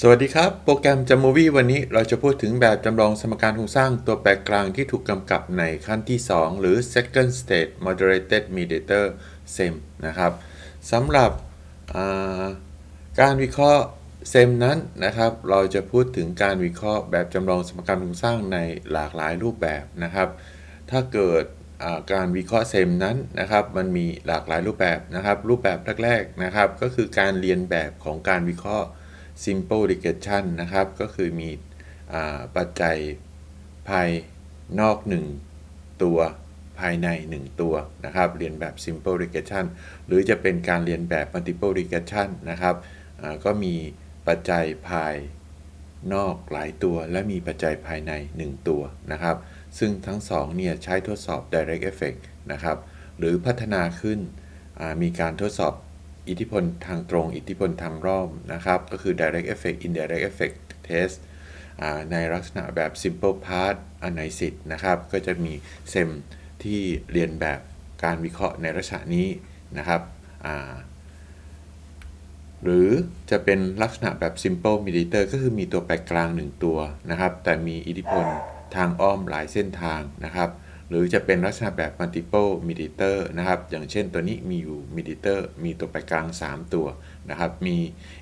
สวัสดีครับ โปรแกรมจ a มูวี่วันนี้เราจะพูดถึงแบบจำลองสมการโครงสร้างตัวแปรกลางที่ถูกกำกับในขั้นที่ 2 หรือ second state moderated mediator SEM นะครับสำหรับการวิเคราะห์ SEM นั้นนะครับ เราจะพูดถึงการวิเคราะห์แบบจำลองสมการโครงสร้างในหลากหลายรูปแบบนะครับ ถ้าเกิดการวิเคราะห์เซมนั้นนะครับ มันมีหลากหลายรูปแบบนะครับ รูปแบบแรกๆนะครับ ก็คือการเรียนแบบของการวิเคราะห์ simple regression นะครับ ก็คือมีอปัจจัยภายนอก 1 ตัวภายใน 1 ตัวนะครับ เรียนแบบ simple regression หรือจะเป็นการเรียนแบบ multiple regression นะครับก็มีปัจจัยภายนอกหลายตัว และมีปัจจัยภายใน 1 ตัวนะครับ ซึ่งทั้งสองเนี่ยใช้ทดสอบ direct effect นะครับ หรือพัฒนาขึ้นมีการทดสอบ อิทธิพลทางตรง อิทธิพลทางอ้อมนะครับ ก็คือ direct effect indirect effect test ในลักษณะแบบ simple path analysis นะครับ ก็จะมีเซมที่เรียนแบบการวิเคราะห์ในลักษณะนี้นะครับ หรือจะเป็นลักษณะแบบ simple mediator ก็คือมีตัวแปรกลาง1ตัวนะครับ แต่มีอิทธิพลทางอ้อมหลายเส้นทางนะครับ หรือจะเป็นลักษณะแบบ multiple mediator นะครับ อย่างเช่นตัวนี้มีอยู่ mediator มีตัวแปกลาง 3 ตัวนะครับ มี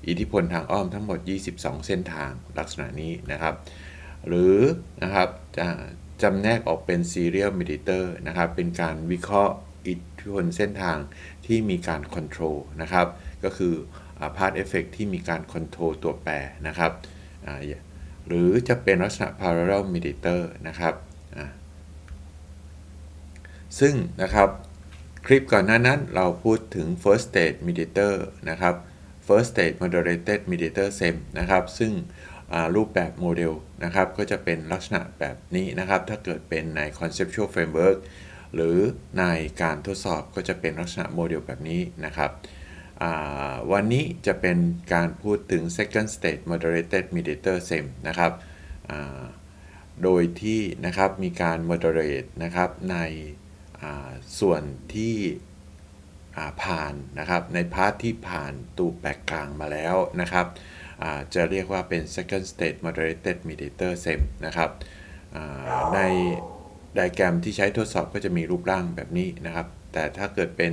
อิทธิพลทางอ้อมทั้งหมด 22 เส้นทางลักษณะนี้นะครับ หรือนะครับจะจำแนกออกเป็น serial mediator นะครับ เป็นการวิเคราะห์อิทธิพลเส้นทางที่มีการ control นะครับ ก็คือ path effect ที่มีการ control ตัวแปรนะครับ หรือจะเป็นลักษณะ parallel mediator นะครับอ่า ซึ่งนะครับคลิปก่อนหน้านั้นเราพูดถึง first state mediator นะครับ first state moderated mediator SEM นะครับ ซึ่งรูปแบบโมเดลนะครับ ก็จะเป็นลักษณะแบบนี้นะครับ ถ้าเกิดเป็นใน conceptual framework หรือในการทดสอบก็จะเป็นลักษณะโมเดลแบบนี้นะครับ วันนี้จะเป็นการพูดถึง second state moderated mediator SEM นะครับ โดยที่นะครับมีการ moderate นะครับใน ส่วนที่ผ่านนะครับในพาร์ทที่ผ่านตูแปรกลางมาแล้วนะครับจะเรียกว่าเป็น second state moderated mediator SEM นะครับในไดอะแกรมที่ใช้ทดสอบก็จะมีรูปร่างแบบนี้นะครับ แต่ถ้าเกิดเป็น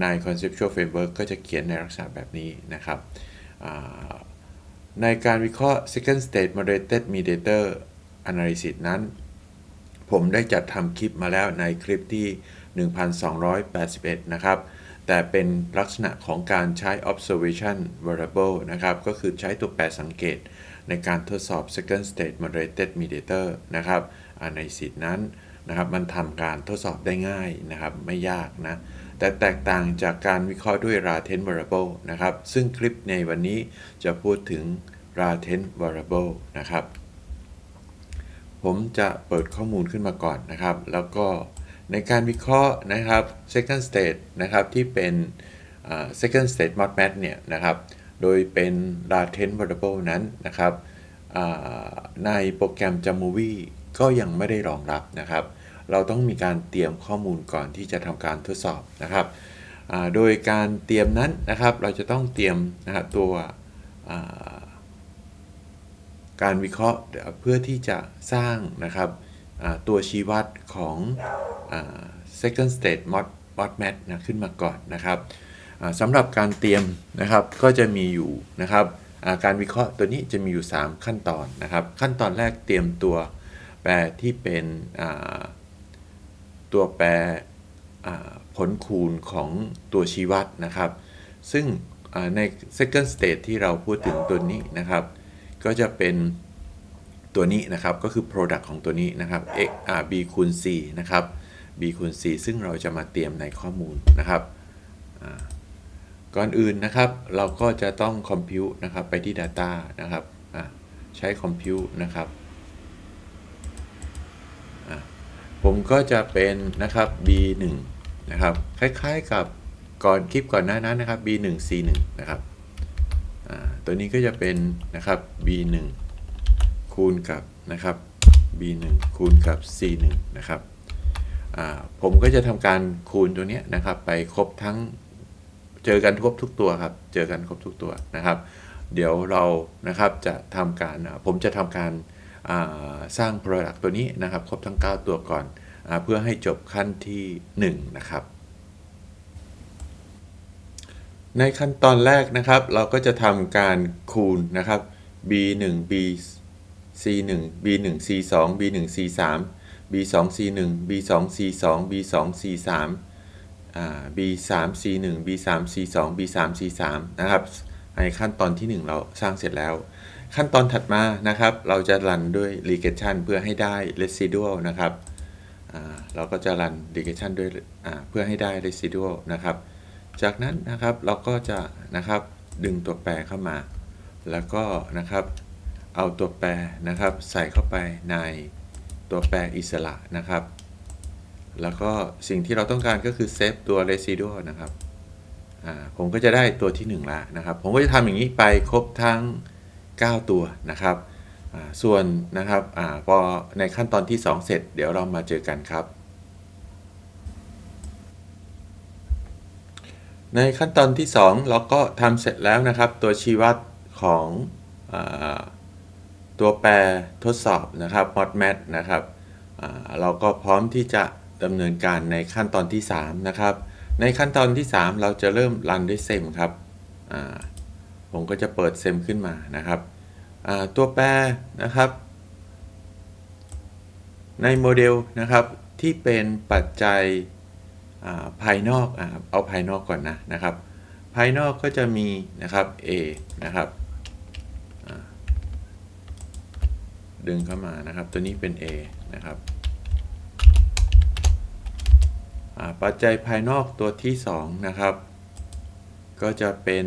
ใน conceptual framework ก็จะเขียนในลักษณะแบบนี้นะครับในการวิเคราะห์ second state moderated mediator analysis นั้น ผมได้จัดทำคลิปมาแล้วในคลิปที่ 1281 นะครับ แต่เป็นลักษณะของการใช้ observation variable นะครับ ก็คือใช้ตัวแปรสังเกตในการทดสอบ second state moderated mediator นะครับ analysis นั้นนะครับ มันทำการทดสอบได้ง่ายนะครับ ไม่ยากนะ แต่แตกต่างจากการวิเคราะห์ด้วย latent variable นะครับ ซึ่งคลิปในวันนี้จะพูดถึง latent variable นะครับ ผมจะเปิดข้อมูลขึ้นมาก่อนนะครับ แล้วก็ในการวิเคราะห์นะครับ second state นะครับที่เป็น second state mod mat เนี่ยนะครับ โดยเป็น latent variable นั้นนะครับในโปรแกรม Jamovie ก็ยังไม่ได้รองรับนะครับ เราต้องมีการเตรียมข้อมูลก่อนที่จะทำการทดสอบนะครับ โดยการเตรียมนั้นนะครับ เราจะต้องเตรียมนะครับตัว การวิเคราะห์เพื่อที่จะสร้างนะครับตัวชี้วัดของอ second state mod mod match นะขึ้นมาก่อนนะครับสำหรับการเตรียมนะครับก็จะมีอยู่นะครับการวิเคราะห์ตัวนี้จะมีอยู่ 3 ขั้นตอนนะครับ ขั้นตอนแรกเตรียมตัวแปรที่เป็นตัวแปรผลคูณของตัวชี้วัดนะครับ ซึ่งใน second state ที่เราพูดถึงตัวนี้นะครับ ก็จะเป็นตัวนี้นะครับก็คือ product ของตัวนี้นะครับ x อ่า b คูณ c นะครับ b คูณ c ซึ่งเราจะมาเตรียมในข้อมูลนะครับก่อนอื่นนะครับ เราก็จะต้อง compute นะครับไปที่ data นะครับใช้ compute นะครับผมก็จะเป็นนะครับ b 1 นะครับ คล้ายๆกับก่อนคลิปก่อนหน้านั้นนะครับ b 1 c 1 นะครับ ตัวนี้ก็จะเป็นนะครับ b 1 คูณกับนะครับ b 1 คูณกับ c 1 นะครับผมก็จะทำการคูณตัวเนี้ยนะครับ ไปครบทั้งเจอกันครบทุกตัวครับ เจอกันครบทุกตัวนะครับ เดี๋ยวเรานะครับจะทำการผมจะทำการสร้าง Product ตัวนี้นะครับ ครบทั้ง 9 ตัวก่อนอเพื่อให้จบขั้นที่ 1 นะครับ ในขั้นตอนแรกนะครับ เราก็จะทำการคูณนะครับ b 1 b c 1 b 1 c 2 b 1 c 3 b 2 c 1 b 2 c 2 b 2 c 3 b 3 c 1 b 3 c 2 b 3 c 3นะครับในขั้นตอนที่ 1 เราสร้างเสร็จแล้ว ขั้นตอนถัดมานะครับ เราจะรันด้วย regression เพื่อให้ได้ residual นะครับเราก็จะรัน regression ด้วยเพื่อให้ได้ residual นะครับ จากนั้นนะครับเราก็จะนะครับดึงตัวแปรเข้ามา แล้วก็นะครับเอาตัวแปรนะครับใส่เข้าไปในตัวแปรอิสระนะครับ แล้วก็สิ่งที่เราต้องการก็คือเซฟตัว residual นะครับผมก็จะได้ตัวที่1ละนะครับ ผมก็จะทำอย่างนี้ไปครบทั้ง 9 ตัวนะครับ ส่วนนะครับอพอในขั้นตอนที่ 2 เสร็จ เดี๋ยวเรามาเจอกันครับ ในขั้นตอนที่ 2 เราก็ทำเสร็จแล้วนะครับ ตัวชี้วัดของอตัวแปรทดสอบนะครับ modmat นะครับเราก็พร้อมที่จะดำเนินการในขั้นตอนที่ 3 นะครับ ในขั้นตอนที่ 3 เราจะเริ่มรันด้วยเซมครับผมก็จะเปิดเซมขึ้นมานะครับตัวแปรนะครับ ในโมเดลนะครับที่เป็นปัจจัย ภายนอกเอาภายนอกก่อนนะนะครับ ภายนอกก็จะมีนะครับ A นะครับดึงเข้ามานะครับ ตัวนี้เป็น A นะครับปัจจัยภายนอกตัวที่2นะครับ ก็จะเป็น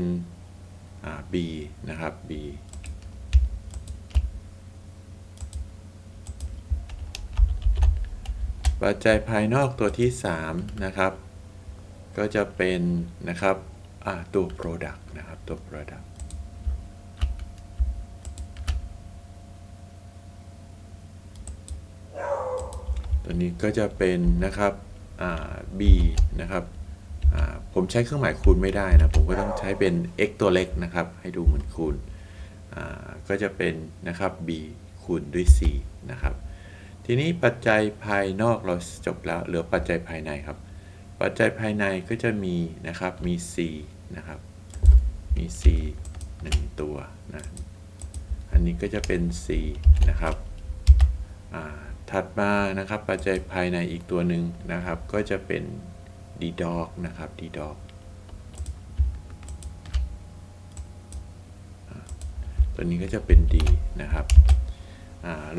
B นะครับ B ปัจจัยภายนอกตัวที่ 3 นะครับ ก็จะเป็นนะครับตัว product นะครับ ตัว product ตัวนี้ก็จะเป็นนะครับ b นะครับผมใช้เครื่องหมายคูณไม่ได้นะ ผมก็ต้องใช้เป็น x ตัวเล็กนะครับ ให้ดูเหมือนคูณ ก็จะเป็นนะครับ b คูณด้วย c นะครับ ทีนี้ปัจจัยภายนอกเราจบแล้วเหลือปัจจัยภายในครับ ปัจจัยภายในก็จะมีนะครับมี c นะครับมี c 1 ตัวนะอันนี้ก็จะเป็น c นะครับถัดมานะครับปัจจัยภายในอีกตัวหนึ่งนะครับ ก็จะเป็น d dog นะครับ d dog ตัวนี้ก็จะเป็น d นะครับ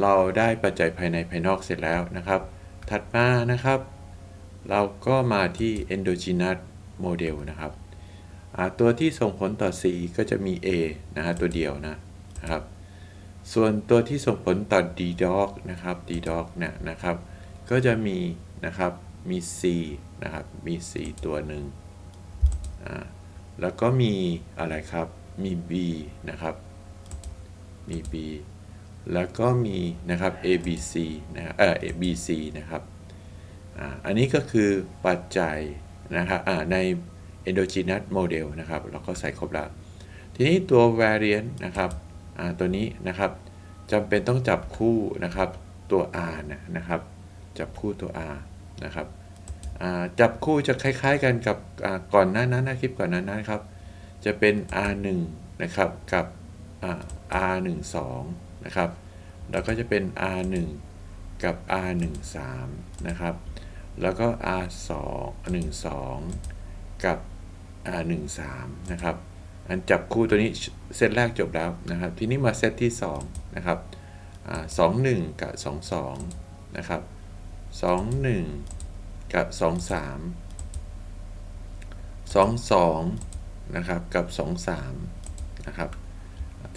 เราได้ปัจจัยภายในภายนอกเสร็จแล้วนะครับ ถัดมานะครับ เราก็มาที่ endogenous model นะครับ ตัวที่ส่งผลต่อ C ก็จะมี A นะฮะตัวเดียวนะนะครับ ส่วนตัวที่ส่งผลต่อ d dog นะครับ d dog เนี่ยนะครับ ก็จะมีนะครับ มี C นะครับ มี C ตัวหนึ่งแล้วก็มีอะไรครับ มี B นะครับ มี B แล้วก็มีนะครับ ABC นะครับเอ่อ ABC นะครับอันนี้ก็คือปัจจัยนะครับใน endogenous model นะครับ เราก็ใส่ครบแล้ว ทีนี้ตัว variant นะครับตัวนี้นะครับจำเป็นต้องจับคู่นะครับตัว R นะครับ จับคู่ตัว R นะครับจับคู่จะคล้ายๆกันกับก่อนหน้านั้นนะคลิปก่อนหน้านั้นครับ จะเป็น R1 นะครับกับอ่า R12 นะครับ แล้วก็จะเป็น R1 กับ R13 นะครับ แล้วก็ R2 12 กับ R13 นะครับ อันจับคู่ตัวนี้เซตแรกจบแล้วนะครับ ทีนี้มาเซตที่ 2 นะครับอ่า21กับ22นะครับ21กับ23 22นะครับกับ23นะครับ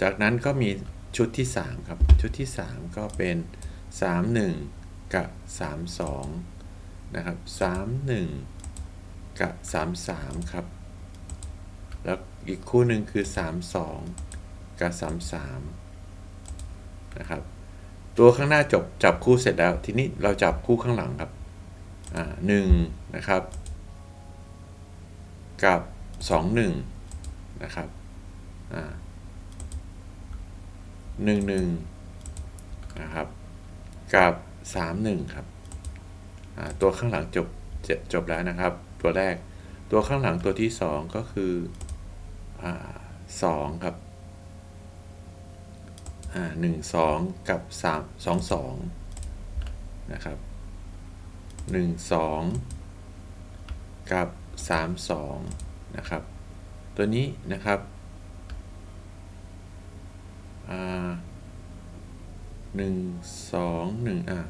จากนั้นก็มี ชุดที่ 3 ครับ ชุดที่ 3 ก็เป็น 31 กับ 32 นะครับ 31 กับ 33 ครับ แล้วอีกคู่หนึ่งคือ 32 กับ 33 นะครับ ตัวข้างหน้าจบจับคู่เสร็จแล้ว ทีนี้เราจับคู่ข้างหลังครับอ่าหนึ่งนะครับ กับ 21 นะครับอ่า 11นะครับ กับ 31 ครับ ตัวข้างหลังจบจจบแล้วนะครับ ตัวแรก ตัวข้างหลังตัวที่ 2 ก็คืออ2ครับอ่า1 2กับ3 2 2นะครับ1 2กับ3 2นะครับ ตัวนี้นะครับ 1 2 1อะ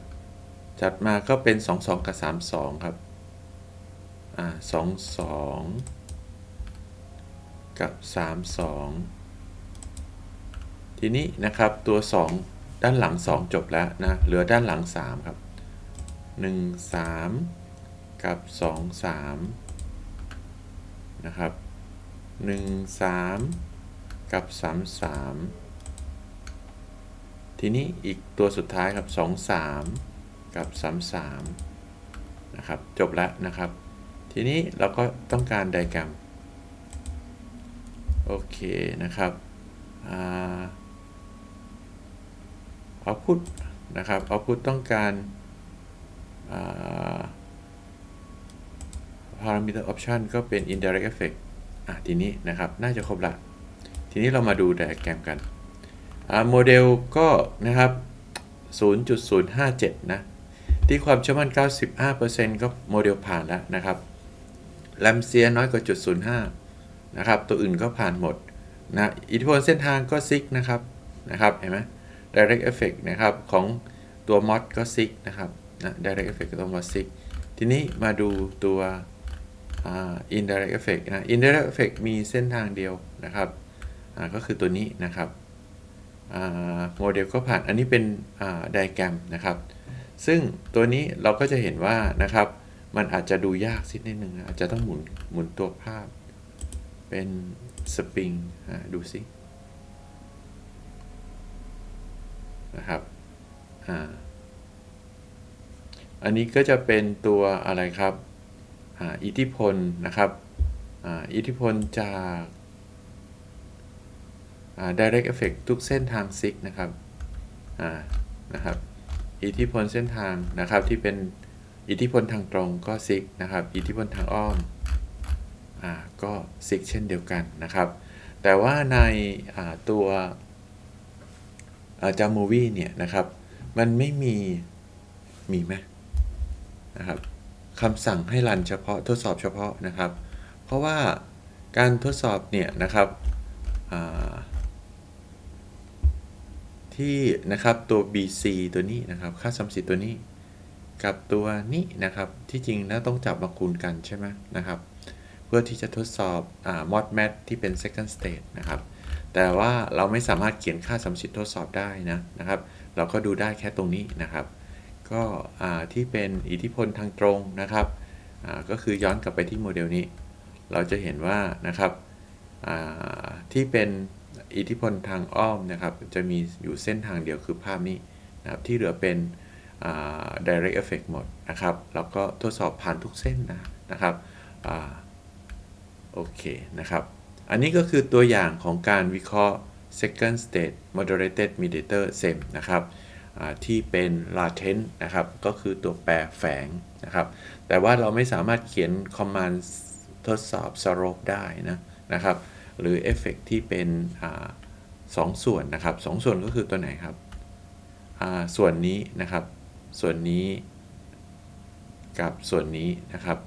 จัดมาก็เป็น 2 2 กับ 3 2 ครับ อ่า2 2 กับ 3 2 ทีนี้นะครับตัว 2 ด้านหลัง 2 จบแล้วนะ เหลือด้านหลัง 3 ครับ 1 3 กับ 2 3 นะครับ 1 3 กับ 3 3 ทีนี้อีกตัวสุดท้ายครับ 2 3 กับ 3 3 นะครับ จบแล้วนะครับ ทีนี้เราก็ต้องการไดแกรม โอเคนะครับเอาพุทนะครับเอาพุทต้องการ parameter option ก็เป็น indirect effect อะทีนี้นะครับ น่าจะครบละ ทีนี้เรามาดูไดแกรมกัน โมเดลก็นะครับ 0.057 นะ ที่ความเชื่อมั่น 95%ก็โมเดลผ่านแล้วนะครับแลมเซียน้อยกว่าจุด05 นะครับ ตัวอื่นก็ผ่านหมดนะอิทธิพลเส้นทางก็ซิกนะครับนะครับเห็นไหม direct effect นะครับ ของตัวมอดก็ซิกนะครับนะ direct effect ก็ต้องมาซิกทีนี้มาดูตัว indirect effect นะ indirect effect มีเส้นทางเดียวนะครับก็คือตัวนี้นะครับ โมเดลก็ผ่านอันนี้เป็นไดแกรมนะครับ ซึ่งตัวนี้เราก็จะเห็นว่านะครับ มันอาจจะดูยากสินิดนึงอาจจะต้องหมุนหมุนตัวภาพ เป็นสปริงดูสินะครับออันนี้ก็จะเป็นตัวอะไรครับอิทธิพลนะครับอิทธิพลจาก direct effect ทุกเส้นทางซิกนะครับนะครับ อิทธิพลเส้นทางนะครับที่เป็นอิทธิพลทางตรงก็ซิกนะครับ อิทธิพลทางอ้อมอก็ซิกเช่นเดียวกันนะครับ แต่ว่าในตัวจามูวี่เนี่ยนะครับ มันไม่มี มีไหมนะครับคำสั่งให้รันเฉพาะทดสอบเฉพาะนะครับ เพราะว่าการทดสอบเนี่ยนะครับ ที่นะครับตัว BC ตัวนี้นะครับ ค่าสัมสิทธิ์ตัวนี้ กับตัวนี้นะครับ ที่จริงแล้วต้องจับมาคูณกันใช่ไหมนะครับ เพื่อที่จะทดสอบอ่า mod mat ที่เป็น second state นะครับ แต่ว่าเราไม่สามารถเขียนค่าสัมสิทธิ์ทดสอบได้นะนะครับ เราก็ดูได้แค่ตรงนี้นะครับ ก็อ่าที่เป็นอิทธิพลทางตรงนะครับอ่าก็คือย้อนกลับไปที่โมเดลนี้ เราจะเห็นว่านะครับอ่าที่เป็น อิทธิพลทางอ้อมนะครับ จะมีอยู่เส้นทางเดียวคือภาพนี้นะครับที่เหลือเป็น direct effect หมดนะครับ แล้วก็ทดสอบผ่านทุกเส้นนะนะครับโอเคนะครับ อันนี้ก็คือตัวอย่างของการวิเคราะห์ second state moderated mediator SEM นะครับที่เป็น latent นะครับ ก็คือตัวแปรแฝงนะครับ แต่ว่าเราไม่สามารถเขียน command ทดสอบ slope ได้นะนะครับ หรือเอฟเฟกที่เป็นสองส่วนนะครับสองส่วนก็คือตัวไหนครับ ส่วนนี้นะครับ ส่วนนี้กับส่วนนี้นะครับ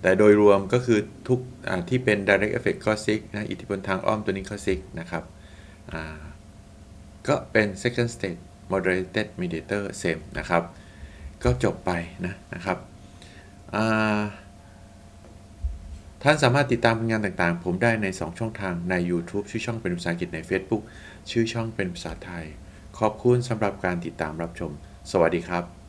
แต่โดยรวมก็คือทุกที่เป็น direct effect ก็ซิกนะ อิทธิพลทางอ้อมตัวนี้ก็ซิกนะครับก็เป็น second state moderated mediator same นะครับ ก็จบไปนะนะครับ ท่านสามารถติดตามผลงานต่างๆ ผมได้ใน 2 ช่องทางใน YouTube ชื่อช่องเป็นภาษาอังกฤษใน Facebook ชื่อช่องเป็นภาษาไทย ขอบคุณสำหรับการติดตามรับชม สวัสดีครับ